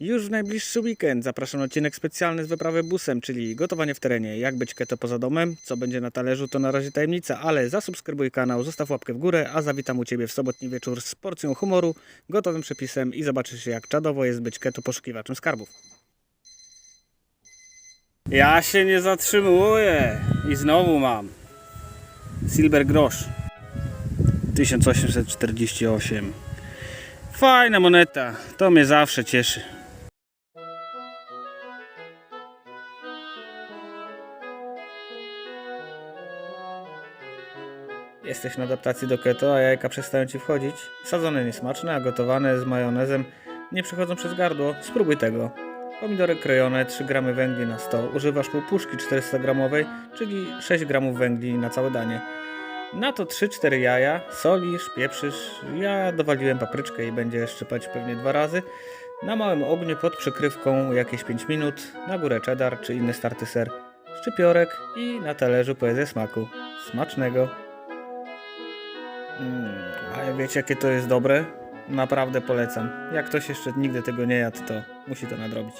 Już w najbliższy weekend zapraszam na odcinek specjalny z wyprawy busem, czyli gotowanie w terenie. Jak być keto poza domem, co będzie na talerzu, to na razie tajemnica, ale zasubskrybuj kanał, zostaw łapkę w górę, a zawitam u Ciebie w sobotni wieczór z porcją humoru, gotowym przepisem i zobaczysz jak czadowo jest być keto poszukiwaczem skarbów. Ja się nie zatrzymuję i znowu mam Silver Grosz 1848 Fajna moneta, to mnie zawsze cieszy. Jesteś na adaptacji do keto, a jajka przestają ci wchodzić. Sadzone niesmaczne, a gotowane z majonezem nie przechodzą przez gardło. Spróbuj tego. Pomidory krojone, 3 gramy węgli na 100. Używasz półpuszki 400 gramowej, czyli 6 gramów węgli na całe danie. Na to 3-4 jaja, solisz, pieprzysz. Ja dowaliłem papryczkę i będzie szczypać pewnie dwa razy. Na małym ogniu pod przykrywką jakieś 5 minut. Na górę cheddar czy inny starty ser. Szczypiorek i na talerzu poezję smaku. Smacznego. Mm, a wiecie jakie to jest dobre? Naprawdę polecam. Jak ktoś jeszcze nigdy tego nie jadł, to musi to nadrobić.